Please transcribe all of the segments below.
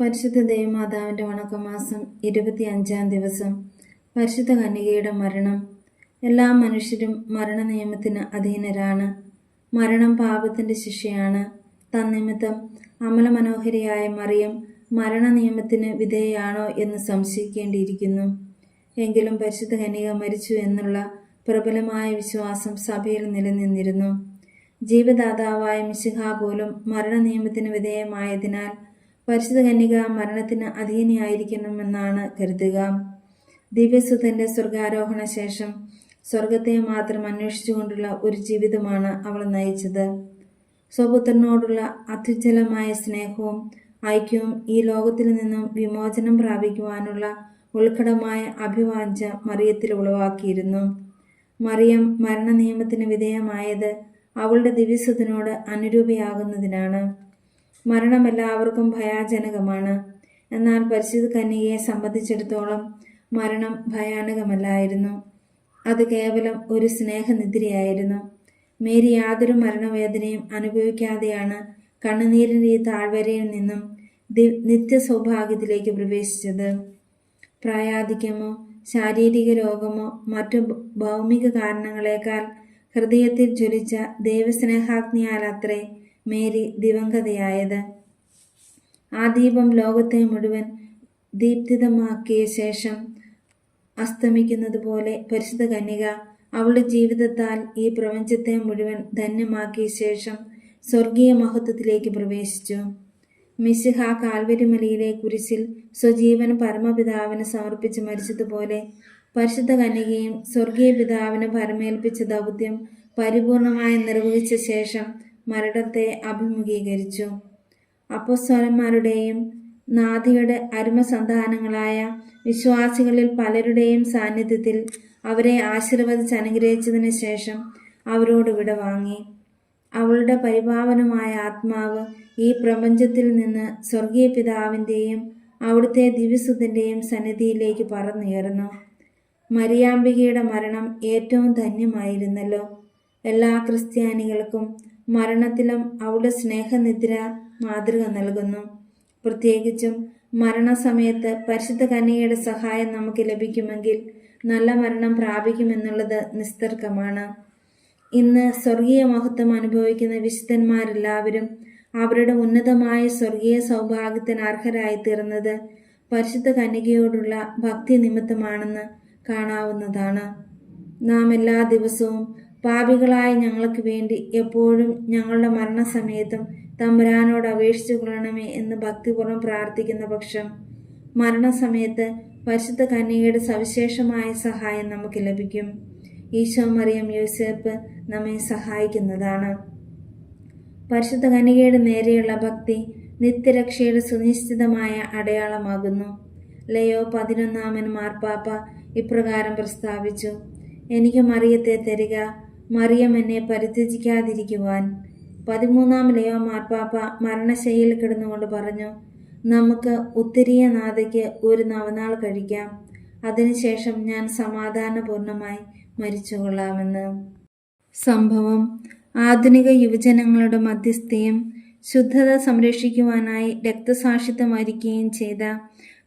പരിശുദ്ധ ദേവമാതാവിന്റെ വണക്കമാസം ഇരുപത്തി അഞ്ചാം ദിവസം പരിശുദ്ധ കന്യകയുടെ മരണം. എല്ലാ മനുഷ്യരും മരണ നിയമത്തിന് അധീനരാണ്. മരണം പാപത്തിന്റെ ശിക്ഷയാണ്. തന്നിമിത്തം അമലമനോഹരിയായ മറിയം മരണ നിയമത്തിന് വിധേയാണോ എന്ന് സംശയിക്കേണ്ടിയിരിക്കുന്നു. എങ്കിലും പരിശുദ്ധ കന്യക മരിച്ചു എന്നുള്ള പ്രബലമായ വിശ്വാസം സഭയിൽ നിലനിന്നിരുന്നു. ജീവദാതാവായ മിശിഹ പോലും മരണ നിയമത്തിന് വിധേയമായതിനാൽ പരിശുദ്ധ കന്യക മരണത്തിന് അധീനയായിരിക്കണമെന്നാണ് കരുതുക. ദിവ്യസുതന്റെ സ്വർഗാരോഹണ ശേഷം സ്വർഗത്തെ മാത്രം അന്വേഷിച്ചുകൊണ്ടുള്ള ഒരു ജീവിതമാണ് അവൾ നയിച്ചത്. സ്വപുത്രനോടുള്ള അത്യുജ്ജലമായ സ്നേഹവും ഐക്യവും ഈ ലോകത്തിൽ നിന്നും വിമോചനം പ്രാപിക്കുവാനുള്ള ഉത്കടമായ അഭിവാഞ്ച മറിയത്തിൽ ഉളവാക്കിയിരുന്നു. മറിയം മരണ നിയമത്തിന് വിധേയമായത് അവളുടെ ദിവ്യസുതനോട് അനുരൂപയാകുന്നതിനാണ്. മരണം എല്ലാവർക്കും ഭയാജനകമാണ്. എന്നാൽ പരിശുദ്ധ കന്യകയെ സംബന്ധിച്ചിടത്തോളം മരണം ഭയാനകമല്ലായിരുന്നു. അത് കേവലം ഒരു സ്നേഹനിദ്രയായിരുന്നു. മേരി യാതൊരു മരണവേദനയും അനുഭവിക്കാതെയാണ് കണ്ണുനീരിന്റെ താഴ്വരയിൽ നിന്നും ദി- നിത്യസൗഭാഗ്യത്തിലേക്ക് പ്രവേശിച്ചത്. പ്രായാധിക്യമോ ശാരീരിക രോഗമോ മറ്റു ഭൗമിക കാരണങ്ങളെക്കാൾ ഹൃദയത്തിൽ ജ്വലിച്ച ദൈവസ്നേഹാഗ്നിയാലത്രേ മേരി ദിവംഗതയായത്. ആ ദീപം ലോകത്തെ മുഴുവൻ ദീപ്തിതമാക്കിയ ശേഷം അസ്തമിക്കുന്നത് പോലെ പരിശുദ്ധ കന്യക അവളുടെ ജീവിതത്താൽ ഈ പ്രപഞ്ചത്തെ മുഴുവൻ ധന്യമാക്കിയ ശേഷം സ്വർഗീയ മഹത്വത്തിലേക്ക് പ്രവേശിച്ചു. മിശിഹ കാൽവരിമലയിലെ കുരിശിൽ സ്വജീവൻ പരമപിതാവിന് സമർപ്പിച്ച് മരിച്ചതുപോലെ പരിശുദ്ധ കന്യകയും സ്വർഗീയ പിതാവിന് പരമേൽപ്പിച്ച ദൗത്യം പരിപൂർണമായി നിർവഹിച്ച ശേഷം മരണത്തെ അഭിമുഖീകരിച്ചു. അപ്പോസ്വലന്മാരുടെയും നാദിയുടെ അരുമസന്താനങ്ങളായ വിശ്വാസികളിൽ പലരുടെയും സാന്നിധ്യത്തിൽ അവരെ ആശീർവദിച്ച് അനുഗ്രഹിച്ചതിന് ശേഷം അവരോട് വിട വാങ്ങി. അവളുടെ പരിപാവനമായ ആത്മാവ് ഈ പ്രപഞ്ചത്തിൽ നിന്ന് സ്വർഗീയ പിതാവിന്റെയും അവിടുത്തെ ദിവ്യസുതന്റെയും സന്നിധിയിലേക്ക് പറന്നുയർന്നു. മരിയാമ്പികയുടെ മരണം ഏറ്റവും ധന്യമായിരുന്നല്ലോ. എല്ലാ ക്രിസ്ത്യാനികൾക്കും മരണത്തിലും അവളുടെ സ്നേഹനിദ്ര മാതൃക നൽകുന്നു. പ്രത്യേകിച്ചും മരണസമയത്ത് പരിശുദ്ധ കന്യകയുടെ സഹായം നമുക്ക് ലഭിക്കുമെങ്കിൽ നല്ല മരണം പ്രാപിക്കുമെന്നുള്ളത് നിസ്തർക്കമാണ്. ഇന്ന് സ്വർഗീയ മഹത്വം അനുഭവിക്കുന്ന വിശുദ്ധന്മാരെല്ലാവരും അവരുടെ ഉന്നതമായ സ്വർഗീയ സൗഭാഗ്യത്തിന് അർഹരായി തീർന്നത് പരിശുദ്ധ കന്യകയോടുള്ള ഭക്തി നിമിത്തമാണെന്ന് കാണാവുന്നതാണ്. നാം എല്ലാ ദിവസവും പാപികളായ ഞങ്ങൾക്ക് വേണ്ടി എപ്പോഴും ഞങ്ങളുടെ മരണസമയത്തും തമ്പുരാനോട് അപേക്ഷിച്ചു കൊള്ളണമേ എന്ന് ഭക്തിപൂർവം പ്രാർത്ഥിക്കുന്ന പക്ഷം മരണസമയത്ത് പരിശുദ്ധ കന്യകയുടെ സവിശേഷമായ സഹായം നമുക്ക് ലഭിക്കും. ഈശോ മറിയം യൂസേപ്പ് നമ്മെ സഹായിക്കുന്നതാണ്. പരിശുദ്ധ കന്യകയുടെ നേരെയുള്ള ഭക്തി നിത്യരക്ഷയുടെ സുനിശ്ചിതമായ അടയാളമാകുന്നു. ലയോ പതിനൊന്നാമൻ മാർപ്പാപ്പ ഇപ്രകാരം പ്രസ്താവിച്ചു എനിക്ക് മറിയത്തെ തരിക മറിയം എന്നെ പരിത്യജിക്കാതിരിക്കുവാൻ. പതിമൂന്നാം ലയോ മാർപ്പാപ്പ മരണശൈലിയിൽ കിടന്നുകൊണ്ട് പറഞ്ഞു നമുക്ക് ഉത്തരീയ നാഥയ്ക്ക് ഒരു നവനാൾ കഴിക്കാം. അതിനുശേഷം ഞാൻ സമാധാനപൂർണമായി മരിച്ചുകൊള്ളാമെന്ന്. സംഭവം ആധുനിക യുവജനങ്ങളുടെ മധ്യസ്ഥയും ശുദ്ധത സംരക്ഷിക്കുവാനായി രക്തസാക്ഷിത്വം വരിക്കുകയും ചെയ്ത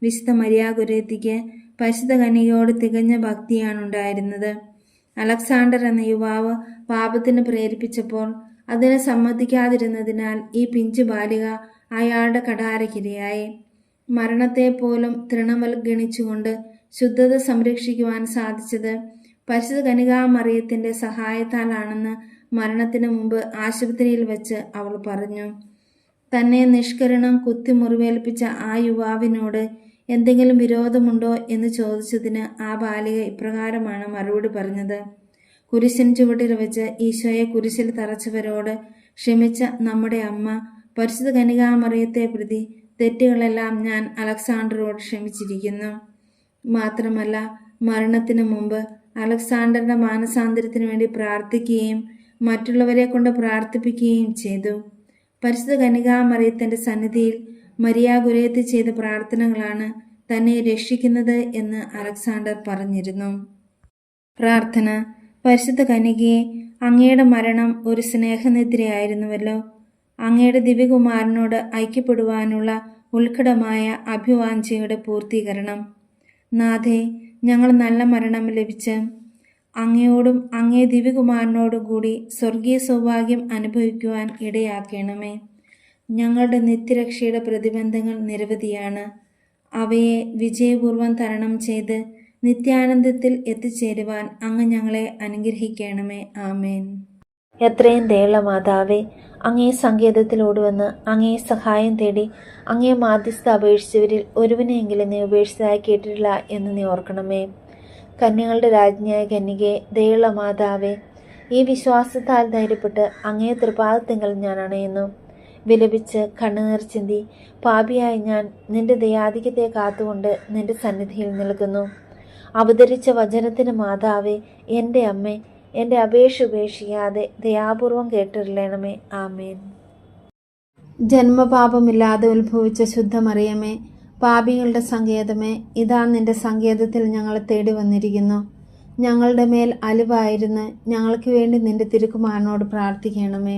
വിശുദ്ധ മര്യാഗുരത്തിക്ക് പരിശുദ്ധ കന്യകയോട് തികഞ്ഞ ഭക്തിയാണ് ഉണ്ടായിരുന്നത് അലക്സാണ്ടർ എന്ന യുവാവ് പാപത്തിന് പ്രേരിപ്പിച്ചപ്പോൾ അതിനെ സമ്മതിക്കാതിരുന്നതിനാൽ ഈ പിഞ്ചു ബാലിക അയാളുടെ കടാരക്കിരയായി. മരണത്തെ പോലും തൃണവൽഗണിച്ചുകൊണ്ട് ശുദ്ധത സംരക്ഷിക്കുവാൻ സാധിച്ചത് പരിശുദ്ധ കനികാമറിയത്തിന്റെ സഹായത്താലാണെന്ന് മരണത്തിന് മുമ്പ് ആശുപത്രിയിൽ വെച്ച് അവൾ പറഞ്ഞു. തന്നെ നിഷ്കരണം കുത്തിമുറിവേൽപ്പിച്ച ആ യുവാവിനോട് എന്തെങ്കിലും വിരോധമുണ്ടോ എന്ന് ചോദിച്ചതിന് ആ ബാലിക ഇപ്രകാരമാണ് മറുപടി പറഞ്ഞത്. കുരിശിൻ ചുവട്ടിൽ വെച്ച് ഈശോയെ കുരിശിൽ തറച്ചവരോട് ക്ഷമിച്ച നമ്മുടെ അമ്മ പരിശുദ്ധ കനികാമറിയത്തെ പ്രതി തെറ്റുകളെല്ലാം ഞാൻ അലക്സാണ്ടറോട് ക്ഷമിച്ചിരിക്കുന്നു. മാത്രമല്ല മരണത്തിന് മുമ്പ് അലക്സാണ്ടറിന്റെ മാനസാന്തരത്തിന് വേണ്ടി പ്രാർത്ഥിക്കുകയും മറ്റുള്ളവരെ കൊണ്ട് പ്രാർത്ഥിപ്പിക്കുകയും ചെയ്തു. പരിശുദ്ധ കനികാമറിയത്തിന്റെ സന്നിധിയിൽ മരിയ ഗുരേത്ത് ചെയ്ത പ്രാർത്ഥനകളാണ് തന്നെ രക്ഷിക്കുന്നത് എന്ന് അലക്സാണ്ടർ പറഞ്ഞിരുന്നു. പ്രാർത്ഥന. പരിശുദ്ധ കനികയെ അങ്ങയുടെ മരണം ഒരു സ്നേഹനിദ്രയായിരുന്നുവല്ലോ. അങ്ങയുടെ ദിവ്യകുമാരനോട് ഐക്യപ്പെടുവാനുള്ള ഉത്കടമായ അഭിവാഞ്ചയുടെ പൂർത്തീകരണം. നാഥേ ഞങ്ങൾ നല്ല മരണം ലഭിച്ച് അങ്ങയോടും അങ്ങേ ദിവ്യകുമാരനോടും കൂടി സ്വർഗീയ സൗഭാഗ്യം അനുഭവിക്കുവാൻ ഇടയാക്കണമേ. ഞങ്ങളുടെ നിത്യരക്ഷയുടെ പ്രതിബന്ധങ്ങൾ നിരവധിയാണ്. അവയെ വിജയപൂർവം തരണം ചെയ്ത് നിത്യാനന്ദത്തിൽ എത്തിച്ചേരുവാൻ അങ്ങ് ഞങ്ങളെ അനുഗ്രഹിക്കണമേ. ആമേൻ. എത്രയും ദയുള്ള മാതാവേ അങ്ങേ സങ്കേതത്തിലോടുവന്ന് അങ്ങേ സഹായം തേടി അങ്ങേ മാധ്യസ്ഥ അപേക്ഷിച്ചവരിൽ ഒരുവിനെയെങ്കിലും നീ ഉപേക്ഷിച്ചതായി കേട്ടിട്ടില്ല എന്ന് നീ ഓർക്കണമേ. കന്യകളുടെ രാജ്ഞിയായ കന്യകെ ദയുള്ള മാതാവേ ഈ വിശ്വാസത്താൽ ധൈര്യപ്പെട്ട് അങ്ങേ തൃപാദത്തിങ്കൽ ഞാൻ അണയുന്നു വിലപിച്ച് കണ്ണുനീർ ചിന്തി പാപിയായി ഞാൻ നിന്റെ ദയാധികത്തെ കാത്തുകൊണ്ട് നിന്റെ സന്നിധിയിൽ നിൽക്കുന്നു. അവതരിച്ച വചനത്തിന് മാതാവേ എന്റെ അമ്മേ എന്റെ അപേക്ഷ ഉപേക്ഷിക്കാതെ ദയാപൂർവം കേട്ടിരില്ലേണമേ ആമേൻ. ജന്മപാപമില്ലാതെ ഉത്ഭവിച്ച ശുദ്ധമറിയമേ പാപികളുടെ സങ്കേതമേ ഇതാ നിന്റെ സങ്കേതത്തിൽ ഞങ്ങൾ തേടി വന്നിരിക്കുന്നു ഞങ്ങളുടെ മേൽ അലിവായിരുന്നു ഞങ്ങൾക്ക് വേണ്ടി നിന്റെ തിരുക്കുമാരനോട് പ്രാർത്ഥിക്കണമേ.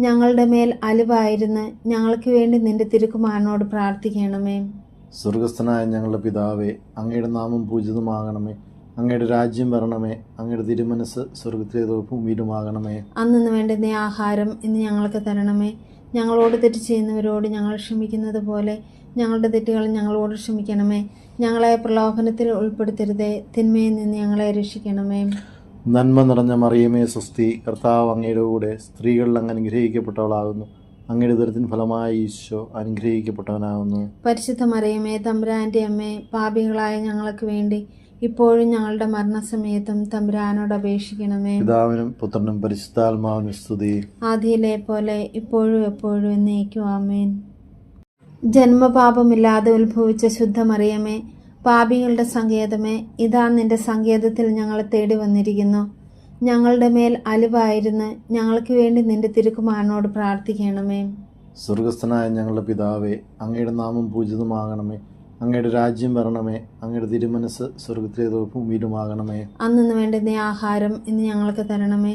ഞങ്ങളുടെ മേൽ അലിവായിരുന്ന് ഞങ്ങൾക്ക് വേണ്ടി നിന്റെ തിരുക്കുമാരനോട് പ്രാർത്ഥിക്കണമേ. സ്വർഗസ്ഥനായ ഞങ്ങളുടെ പിതാവേ അങ്ങയുടെ നാമം പൂജിതമാകണമേ. അങ്ങയുടെ രാജ്യം വരണമേ. അങ്ങയുടെ തിരുമനസ് സ്വർഗത്തിലെ ഭൂമിയിലുമാകണമേ വേണ്ട വേണ്ടുന്ന ആഹാരം ഇന്ന് ഞങ്ങൾക്ക് തരണമേ. ഞങ്ങളോട് തെറ്റ് ചെയ്യുന്നവരോട് ഞങ്ങൾ ക്ഷമിക്കുന്നത് പോലെ ഞങ്ങളുടെ തെറ്റുകൾ ഞങ്ങളോട് ക്ഷമിക്കണമേ. ഞങ്ങളെ പ്രലോഭനത്തിൽ ഉൾപ്പെടുത്തരുതേ. തിന്മയിൽ നിന്ന് ഞങ്ങളെ രക്ഷിക്കണമേ. നന്മ നിറഞ്ഞ മറിയമേ സ്വസ്തി. കർത്താവ് അങ്ങയുടെ കൂടെ സ്ത്രീകളിൽ അങ്ങ് അനുഗ്രഹിക്കപ്പെട്ടവളാകുന്നു. അങ്ങയുടെ ദുരിതത്തിന് ഫലമായി ഈശോ അനുഗ്രഹിക്കപ്പെട്ടവനാകുന്നു. പരിശുദ്ധ മറിയമേ തമ്പുരാന്റെ അമ്മേ പാപികളായ ഞങ്ങൾക്ക് വേണ്ടി ഇപ്പോഴും ഞങ്ങളുടെ മരണസമയത്തും തമ്പുരാനോട് അപേക്ഷിക്കണമേ. പിതാവിനും പുത്രനും പരിശുദ്ധാത്മാവിനും സ്തുതി. ആദിയിലെ പോലെ ഇപ്പോഴും എപ്പോഴും എന്നേക്കും ആമേൻ. ജന്മപാപമില്ലാതെ ഉത്ഭവിച്ച ശുദ്ധമറിയമേ പാപികളുടെ സങ്കേതമേ ഇതാ നിന്റെ സങ്കേതത്തിൽ ഞങ്ങൾ തേടി വന്നിരിക്കുന്നു. ഞങ്ങളുടെ മേൽ അലിവായിരുന്ന് ഞങ്ങൾക്ക് വേണ്ടി നിന്റെ തിരുക്കുമാരനോട് പ്രാർത്ഥിക്കണമേ. സ്വർഗസ്ഥനായ ഞങ്ങളുടെ പിതാവേ അങ്ങയുടെ നാമം പൂജിതമാകണമേ. അങ്ങയുടെ രാജ്യം വരണമേ. അങ്ങയുടെ തിരുമനസ് സ്വർഗത്തിലേതോ ഭൂമിയിലുമാകണമേ അന്നു വേണ്ടുന്ന ആഹാരം ഇന്ന് ഞങ്ങൾക്ക് തരണമേ.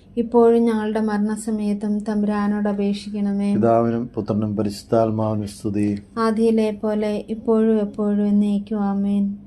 ഇപ്പോഴും ഞങ്ങളുടെ മരണസമയത്തും തമ്പുരാനോട് അപേക്ഷിക്കണമേ. പിതാവിനും പുത്രനും പരിശുദ്ധാത്മാവിനും സ്തുതി. ആദ്യയിലെ പോലെ ഇപ്പോഴും എപ്പോഴും എന്നേക്കും. ആമേൻ.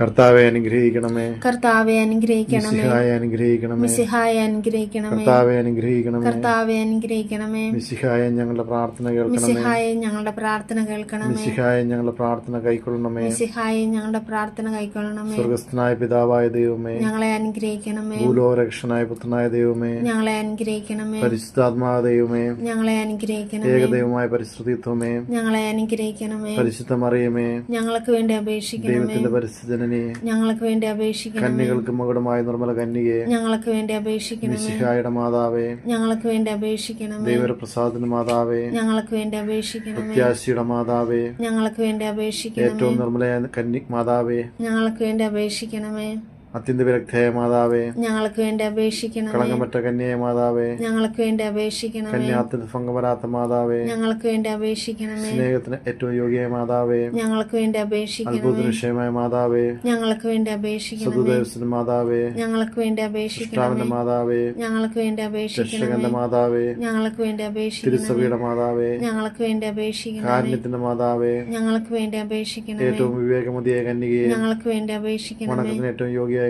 കർത്താവെ അനുഗ്രഹിക്കണമേ. കർത്താവെ അനുഗ്രഹിക്കണമേ. മിശിഹായെ അനുഗ്രഹിക്കണമേ. മിസിഹായെ അനുഗ്രഹിക്കണമേ. കർത്താവെ അനുഗ്രഹിക്കണമേ. കർത്താവെ അനുഗ്രഹിക്കണമേ. മിശിഹായെ ഞങ്ങളുടെ പ്രാർത്ഥന കേൾക്കണമേ. മിസിഹായെ ഞങ്ങളുടെ പ്രാർത്ഥന കേൾക്കണമേ. മിശിഹായെ ഞങ്ങളുടെ പ്രാർത്ഥന കൈക്കൊള്ളണമേ. മിസിഹായെ ഞങ്ങളുടെ പ്രാർത്ഥന കൈക്കൊള്ളണമേ. സ്വർഗസ്ഥനായ പിതാവായ ദൈവമേ. ഞങ്ങളെ അനുഗ്രഹിക്കണമേ. ഭൂലോകരക്ഷനായ പുത്രനായ ദൈവമേ. ഞങ്ങളെ അനുഗ്രഹിക്കണമേ. പരിശുദ്ധാത്മാവ ദൈവമേ. ഞങ്ങളെ അനുഗ്രഹിക്കണമേ. ഏകദൈവമായ പരിശുദ്ധിത്വമേ ഞങ്ങളെ അനുഗ്രഹിക്കണമേ. പരിശുദ്ധ മറിയമേ. ഞങ്ങൾക്ക് വേണ്ടി അപേക്ഷിക്കണമേ. ദൈവത്തിന്റെ പരിശുദ്ധനെ ഞങ്ങൾക്ക് വേണ്ടി അപേക്ഷിക്കുന്നു കന്യകൾക്ക് മകുടമായ നിർമ്മല കന്യകയെ. ഞങ്ങൾക്ക് വേണ്ടി അപേക്ഷിക്കുന്നു മിശിഹായുടെ മാതാവേ. ഞങ്ങൾക്ക് വേണ്ടി അപേക്ഷിക്കണം ദൈവപ്രസാദന മാതാവേ. ഞങ്ങൾക്ക് വേണ്ടി അപേക്ഷിക്കണം പ്രത്യാശിയുടെ മാതാവേ. ഞങ്ങൾക്ക് വേണ്ടി അപേക്ഷിക്കണം ഏറ്റവും നിർമ്മലയായ കന്യക് മാതാവേ. ഞങ്ങൾക്ക് വേണ്ടി അപേക്ഷിക്കണമേ. അത്യന്ത വിരക്തയായ മാതാവേ ഞങ്ങൾക്ക് വേണ്ടി അപേക്ഷിക്കണം കളങ്കമറ്റ കന്യായ മാതാവേ ഞങ്ങൾക്ക് വേണ്ടി അപേക്ഷിക്കണം കന്യാത്തിന് ഭംഗം മാതാവേ ഞങ്ങൾക്ക് വേണ്ടി അപേക്ഷിക്കണം സ്നേഹത്തിന് ഏറ്റവും യോഗ്യമായ മാതാവേ ഞങ്ങൾക്ക് വേണ്ടി അപേക്ഷിക്കണം അത്ഭുത വിഷയമായ മാതാവേ ഞങ്ങൾക്ക് വേണ്ടി അപേക്ഷിക്കണം സതുദേവസിന്റെ മാതാവേ ഞങ്ങൾക്ക് വേണ്ടി അപേക്ഷിക്കണം മാതാവേ ഞങ്ങൾക്ക് വേണ്ടി അപേക്ഷിക്കണം മാതാവേ ഞങ്ങൾക്ക് വേണ്ടി അപേക്ഷിക്കണം തിരുസഭയുടെ മാതാവേ ഞങ്ങൾക്ക് വേണ്ടി അപേക്ഷിക്കണം കാരുണ്യത്തിന്റെ മാതാവേ ഞങ്ങൾക്ക് വേണ്ടി അപേക്ഷിക്കണം ഏറ്റവും വിവേകമതിയായ കന്യകയെ ഞങ്ങൾക്ക് വേണ്ടി അപേക്ഷിക്കണം വണക്കത്തിന് ഏറ്റവും കന്യകയെ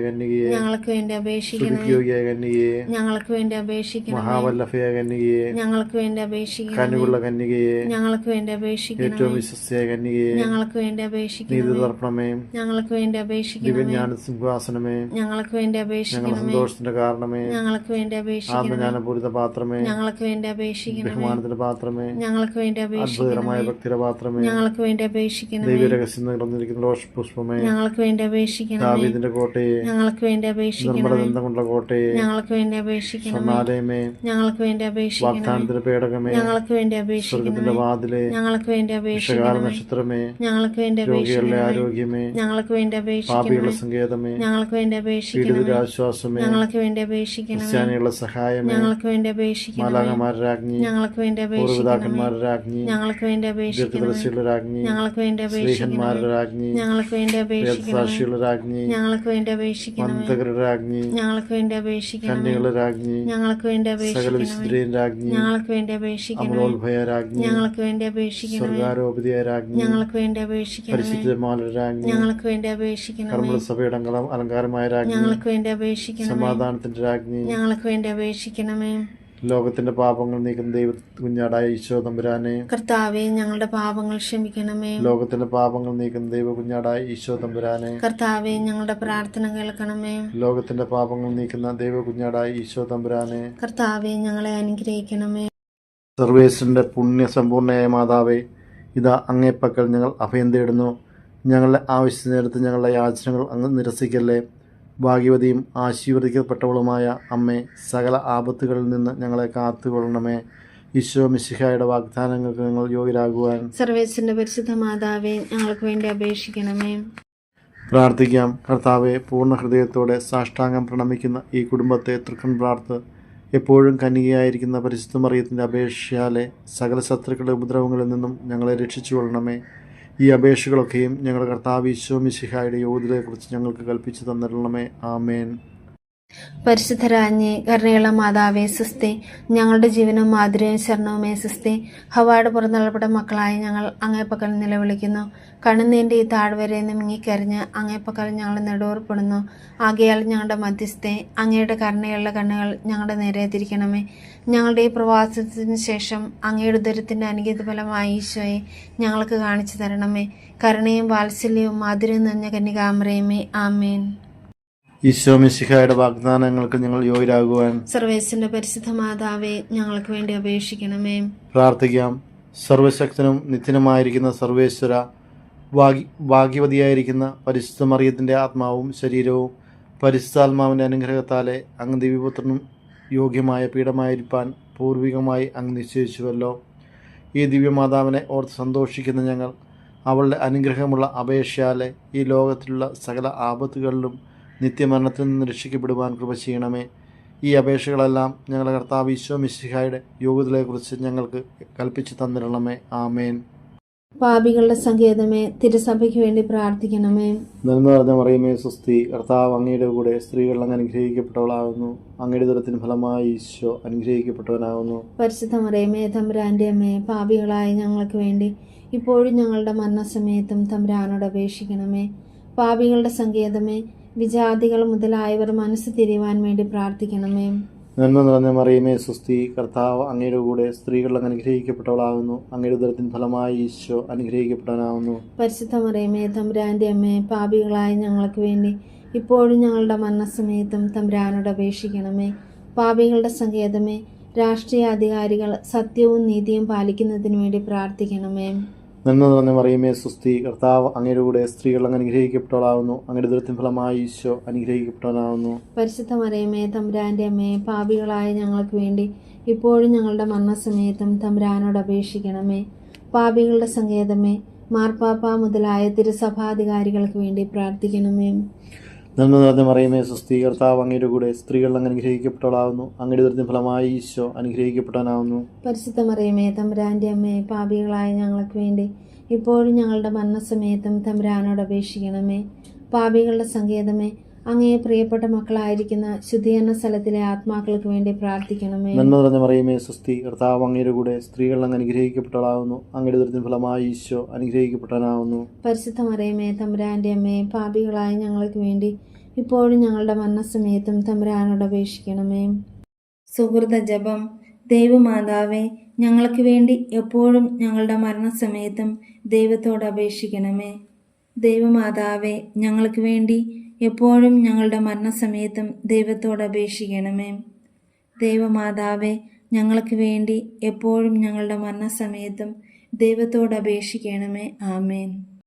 ഞങ്ങൾക്ക് വേണ്ടി അപേക്ഷിക്കണേ അപേക്ഷിക്കണമേ ഞങ്ങൾക്ക് വേണ്ടി അപേക്ഷിക്കണേ മഹാവല്ലഭയായ കന്യകയെ ഞങ്ങൾക്ക് വേണ്ടി അപേക്ഷിക്കണമേ കനുകുള്ള കന്യകയെ ഞങ്ങൾക്ക് വേണ്ടി അപേക്ഷിക്കണേ ഏറ്റവും വിശ്വസ്തയായ കന്യകയെ ഞങ്ങൾക്ക് വേണ്ടി നീതി അപേക്ഷിക്കണമേ തർപ്പണമേ ഞങ്ങൾക്ക് വേണ്ടി അപേക്ഷിക്കണമേ ദിവ്യജ്ഞാന സിംഹാസനമേ ഞങ്ങൾക്ക് വേണ്ടി അപേക്ഷിക്കണേ സന്തോഷത്തിന്റെ കാരണമേ ഞങ്ങൾക്ക് വേണ്ടി അപേക്ഷിക്കണമേ ആത്മജ്ഞാനപൂരിത പാത്രമേ ഞങ്ങൾക്ക് വേണ്ടി അപേക്ഷിക്കണേ ബഹുമാനത്തിന്റെ പാത്രമേ ഞങ്ങൾക്ക് വേണ്ടി അത്ഭുതകരമായ അപേക്ഷിക്കണമേ ഭക്തിയുടെ പാത്രമേ ഞങ്ങൾക്ക് വേണ്ടി അപേക്ഷിക്കണമേ ദൈവരഹസ്യം നിറഞ്ഞിരിക്കുന്ന പുഷ്പമേ ഞങ്ങൾക്ക് വേണ്ടി അപേക്ഷിക്കണമേ ദാവീദിന്റെ കോട്ടയെ ഞങ്ങൾക്ക് വേണ്ടി അപേക്ഷിക്കണമേ ഞങ്ങൾക്ക് വേണ്ടി അപേക്ഷിക്കണമേ ഞങ്ങൾക്ക് വേണ്ടി അപേക്ഷിക്കണമേ ഞങ്ങൾക്ക് വേണ്ടി അപേക്ഷിക്കണമേ ഞങ്ങൾക്ക് വേണ്ടി അപേക്ഷിക്കുന്നു അപേക്ഷിക്കണമേ ഞങ്ങൾക്ക് വേണ്ടി അപേക്ഷിക്കുന്നു അപേക്ഷിക്കണമേ ആരോഗ്യമേ ഞങ്ങൾക്ക് വേണ്ടി അപേക്ഷിക്കണമേ ഞങ്ങൾക്ക് വേണ്ടി അപേക്ഷിക്കണമേ ഞങ്ങൾക്ക് വേണ്ടി അപേക്ഷിക്കണമേ സഹായം ഞങ്ങൾക്ക് വേണ്ടി അപേക്ഷിക്കണമേ ഞങ്ങൾക്ക് വേണ്ടി അപേക്ഷിക്കണമേ ഞങ്ങൾക്ക് വേണ്ടി അപേക്ഷിക്കണമേ ഞങ്ങൾക്ക് വേണ്ടി അപേക്ഷിക്കണമേ ഞങ്ങൾക്ക് വേണ്ടി അപേക്ഷിക്കണമേ ഞങ്ങൾക്ക് വേണ്ടി അപേക്ഷിക്കണമേ ഞങ്ങൾക്ക് വേണ്ടി അപേക്ഷിക്കണമേ ഞങ്ങൾക്ക് വേണ്ടി അപേക്ഷിക്കണമേ ഞങ്ങൾക്ക് വേണ്ടി അപേക്ഷിക്കണമേ ഞങ്ങൾക്ക് വേണ്ടി അപേക്ഷിക്കണമേ ഞങ്ങൾക്ക് വേണ്ടി അപേക്ഷിക്കണമേ ഞങ്ങൾക്ക് വേണ്ടി അപേക്ഷിക്കണമേ കർമ്മല സഭയുടെ അലങ്കാരമായ ഞങ്ങൾക്ക് വേണ്ടി അപേക്ഷിക്കണമേ സമാധാനത്തിന്റെ രാജ്ഞി. ഞങ്ങൾക്ക് വേണ്ടി അപേക്ഷിക്കണമേ ലോകത്തിന്റെ പാപങ്ങൾ നീക്കുന്ന ദൈവ കുഞ്ഞാടായ ഈശോ തമ്പുരാനെ. കർത്താവെ ഞങ്ങളുടെ പാപങ്ങൾ ക്ഷമിക്കണമേ. ലോകത്തിന്റെ പാപങ്ങൾ നീക്കുന്ന ദൈവ കുഞ്ഞാടായ ഈശോ തമ്പുരാനെ. കർത്താവെ ഞങ്ങളുടെ പ്രാർത്ഥന കേൾക്കണമേ. ലോകത്തിന്റെ പാപങ്ങൾ നീക്കുന്ന ദൈവ കുഞ്ഞാടായ ഈശോ തമ്പുരാനെ. കർത്താവെ ഞങ്ങളെ അനുഗ്രഹിക്കണമേ. സർവേശ്വരന്റെ പുണ്യ സമ്പൂർണയായ മാതാവേ ഇതാ അങ്ങേപ്പക്കൽ ഞങ്ങൾ അഭയം തേടുന്നു. ഞങ്ങളുടെ ആവശ്യത്തിനടുത്ത് ഞങ്ങളുടെ യാചനകൾ അങ്ങ് നിരസിക്കല്ലേ. ഭാഗ്യവതിയും ആശീർവദിക്കപ്പെട്ടവളുമായ അമ്മേ സകല ആപത്തുകളിൽ നിന്ന് ഞങ്ങളെ കാത്തുകൊള്ളണമേ. ഈശോ മിശിഹായുടെ വാഗ്ദാനങ്ങൾക്ക് ഞങ്ങൾ യോഗ്യരാകുവാൻ സർവേശ്വരന്റെ പരിശുദ്ധ മാതാവെ ഞങ്ങൾക്ക് വേണ്ടി അപേക്ഷിക്കണമേ. പ്രാർത്ഥിക്കാം. കർത്താവെ പൂർണ ഹൃദയത്തോടെ സാഷ്ടാംഗം പ്രണമിക്കുന്ന ഈ കുടുംബത്തെ തൃക്കൺ പ്രാർത്ഥ എപ്പോഴും കന്യകയായിരിക്കുന്ന പരിശുദ്ധ മറിയത്തിന്റെ അപേക്ഷയാലെ സകല ശത്രുക്കളുടെ ഉപദ്രവങ്ങളിൽ നിന്നും ഞങ്ങളെ രക്ഷിച്ചു കൊള്ളണമേ ഈ അപേക്ഷകളൊക്കെയും ഞങ്ങളുടെ കർത്താവ് ഈശോ മിശിഹായുടെ യോഗ്യതയെക്കുറിച്ച് ഞങ്ങൾക്ക് കൽപ്പിച്ചു തന്നിരണമേ ആമേൻ. പരിശുദ്ധരാജ്ഞി കരുണയുള്ള മാതാവേ സുസ്തി ഞങ്ങളുടെ ജീവനും മാധുര്യവും ശരണവുമേ സുസ്തി. ഹവാട് പുറന്തള്ളപ്പെട്ട മക്കളായ ഞങ്ങൾ അങ്ങേപ്പക്കൽ നിലവിളിക്കുന്നു. കണ്ണുനീന്റെ ഈ താഴ്വരയിൽ നിന്ന് മിങ്ങിക്കരിഞ്ഞ് അങ്ങേപ്പക്കൽ ഞങ്ങൾ നെടുവർപ്പെടുന്നു. ആകയാൽ ഞങ്ങളുടെ മധ്യസ്ഥെ അങ്ങയുടെ കരുണയുള്ള കണ്ണുകൾ ഞങ്ങളുടെ നേരെ തിരിക്കണമേ. ഞങ്ങളുടെ ഈ പ്രവാസത്തിന് ശേഷം അങ്ങയുടെ ദുരത്തിന്റെ അനുഗീത ഫലമായ ഈശോയെ ഞങ്ങൾക്ക് കാണിച്ചു തരണമേ. കരുണയും വാത്സല്യവും മാധുര്യം നിറഞ്ഞ കന്യകാമറയുമേ. ആമേൻ. ഈശോ മിശിഹായുടെ വാഗ്ദാനങ്ങൾക്ക് ഞങ്ങൾ യോഗ്യരാകുവാൻ സർവേസിന്റെ പരിശുദ്ധ മാതാവേ ഞങ്ങൾക്ക് വേണ്ടി അപേക്ഷിക്കണമേ. പ്രാർത്ഥിക്കാം. സർവശക്തനും നിത്യനുമായിരിക്കുന്ന സർവേശ്വര ഭാഗ്യ ഭാഗ്യവതിയായിരിക്കുന്ന പരിശുദ്ധ മറിയത്തിന്റെ ആത്മാവും ശരീരവും പരിശുദ്ധാത്മാവിന്റെ അനുഗ്രഹത്താലെ അങ്ങ് ദിവ്യപുത്രനും യോഗ്യമായ പീഠമായിരിക്കാൻ പൂർവികമായി അങ്ങ് നിശ്ചയിച്ചുവല്ലോ. ഈ ദിവ്യമാതാവിനെ ഓർത്ത് സന്തോഷിക്കുന്ന ഞങ്ങൾ അവളുടെ അനുഗ്രഹമുള്ള അപേക്ഷയാലെ ഈ ലോകത്തിലുള്ള സകല ആപത്തുകളിലും നിത്യമരണത്തിൽ നിന്ന് രക്ഷിക്കപ്പെടുവാൻ കൃപ ചെയ്യണമേ. ഈ അപേക്ഷകളെല്ലാം ഞങ്ങളുടെ കർത്താവ് ഈശോ മിശിഹായുടെ യോഗ്യതയെക്കുറിച്ച് ഞങ്ങൾക്ക് കൽപ്പിച്ചു തന്നിരണമേ. ആമേൻ. പാപികളുടെ സങ്കേതമേ തിരുസഭയ്ക്ക് വേണ്ടി പ്രാർത്ഥിക്കണമേ. നന്മ നിറഞ്ഞ മറിയമേ സുസ്തി കർത്താവ് അങ്ങയുടെ കൂടെ സ്ത്രീകൾ അങ്ങ് അനുഗ്രഹിക്കപ്പെട്ടവളാകുന്നു. അങ്ങയുടെ ദുരത്തിന് ഫലമായി ഈശോ അനുഗ്രഹിക്കപ്പെട്ടവനാകുന്നു. പരിശുദ്ധ മറിയമേ തമ്പുരാന്റെ അമ്മേ പാപികളായ ഞങ്ങൾക്ക് വേണ്ടി ഇപ്പോഴും ഞങ്ങളുടെ മരണസമയത്തും തമ്പുരാനോട് അപേക്ഷിക്കണമേ. പാപികളുടെ സങ്കേതമേ വിജാതികൾ മുതലായവർ മനസ്സ് തിരിയുവാൻ വേണ്ടി പ്രാർത്ഥിക്കണമേ. നന്മ നിറഞ്ഞ മറിയമേ സുസ്തി കർത്താവ് അങ്ങയുടെ കൂടെ സ്ത്രീകൾ അങ്ങ് അനുഗ്രഹിക്കപ്പെട്ടവളാകുന്നു. അങ്ങയുടെ ഉദരത്തിൻ ഫലമായി ഈശോ അനുഗ്രഹിക്കപ്പെടാനാവുന്നു. പരിശുദ്ധ മറിയമേ തമ്പുരാന്റെ അമ്മേ പാപികളായ ഞങ്ങൾക്ക് വേണ്ടി ഇപ്പോഴും ഞങ്ങളുടെ മരണസമയത്തും തമ്പുരാനോട് അപേക്ഷിക്കണമേ. പാപികളുടെ സങ്കേതമേ രാഷ്ട്രീയ അധികാരികൾ സത്യവും നീതിയും പാലിക്കുന്നതിന് വേണ്ടി പ്രാർത്ഥിക്കണമേ. നന്മ നിറഞ്ഞ മറിയമേ സുസ്തി കർത്താവ് അങ്ങയുടെ കൂടെ സ്ത്രീകൾ അങ്ങ് അനുഗ്രഹിക്കപ്പെട്ടവളാവുന്നു. അങ്ങയുടെ ദുരത്തിന് ഫലമായി ഈശോ അനുഗ്രഹിക്കപ്പെട്ടവനാവുന്നു. പരിശുദ്ധ മറിയമേ തമ്പുരാന്റെ അമ്മയെ പാപികളായ ഞങ്ങൾക്ക് വേണ്ടി ഇപ്പോഴും ഞങ്ങളുടെ മരണസമയത്തും തമ്പുരാനോട് അപേക്ഷിക്കണമേ. പാപികളുടെ സങ്കേതമേ മാർപ്പാപ്പ മുതലായ തിരുസഭാധികാരികൾക്ക് വേണ്ടി പ്രാർത്ഥിക്കണമേ. നന്മ നിറഞ്ഞ മറിയമേ സ്വസ്തി കർത്താവ് അങ്ങയുടെ കൂടെ സ്ത്രീകൾ അങ്ങ് അനുഗ്രഹിക്കപ്പെട്ടവളാവുന്നു. അങ്ങയുടെ ദുരിതം ഫലമായി ഈശോ അനുഗ്രഹിക്കപ്പെടാനാവുന്നു പരിശുദ്ധ മറിയമേ തമ്പുരാന്റെ അമ്മയെ പാപികളായ ഞങ്ങൾക്ക് വേണ്ടി ഇപ്പോഴും ഞങ്ങളുടെ മരണസമയത്തും തമ്പുരാനോട് അപേക്ഷിക്കണമേ. പാപികളുടെ സങ്കേതമേ അങ്ങേ പ്രിയപ്പെട്ട മക്കളായിരിക്കുന്ന ശുദ്ധീകരണ സ്ഥലത്തിലെ ആത്മാക്കൾക്ക് വേണ്ടി പ്രാർത്ഥിക്കണമേ. നന്മ നിറഞ്ഞ മറിയമേ സ്വസ്തി കർത്താവ് അങ്ങയുടെ കൂടെ സ്ത്രീകൾ അങ്ങ് അനുഗ്രഹിക്കപ്പെട്ടവളാവുന്നു. അങ്ങയുടെ ദുരിതം ഫലമായി ഈശോ അനുഗ്രഹിക്കപ്പെട്ടവനാവുന്നു. പരിശുദ്ധ മറിയമേ തമ്പുരാന്റെ അമ്മയെ പാപികളായ ഞങ്ങൾക്ക് വേണ്ടി ഇപ്പോഴും ഞങ്ങളുടെ മരണസമയത്തും തമ്പുരാനോട് അപേക്ഷിക്കണമേ. സുഹൃത ജപം ദൈവമാതാവേ ഞങ്ങൾക്ക് വേണ്ടി എപ്പോഴും ഞങ്ങളുടെ മരണസമയത്തും ദൈവത്തോട് അപേക്ഷിക്കണമേ. ദൈവമാതാവേ ഞങ്ങൾക്ക് വേണ്ടി എപ്പോഴും ഞങ്ങളുടെ മരണസമയത്തും ദൈവത്തോട് അപേക്ഷിക്കണമേ. ദൈവമാതാവെ ഞങ്ങൾക്ക് വേണ്ടി എപ്പോഴും ഞങ്ങളുടെ മരണസമയത്തും ദൈവത്തോട് അപേക്ഷിക്കണമേ. ആമേൻ.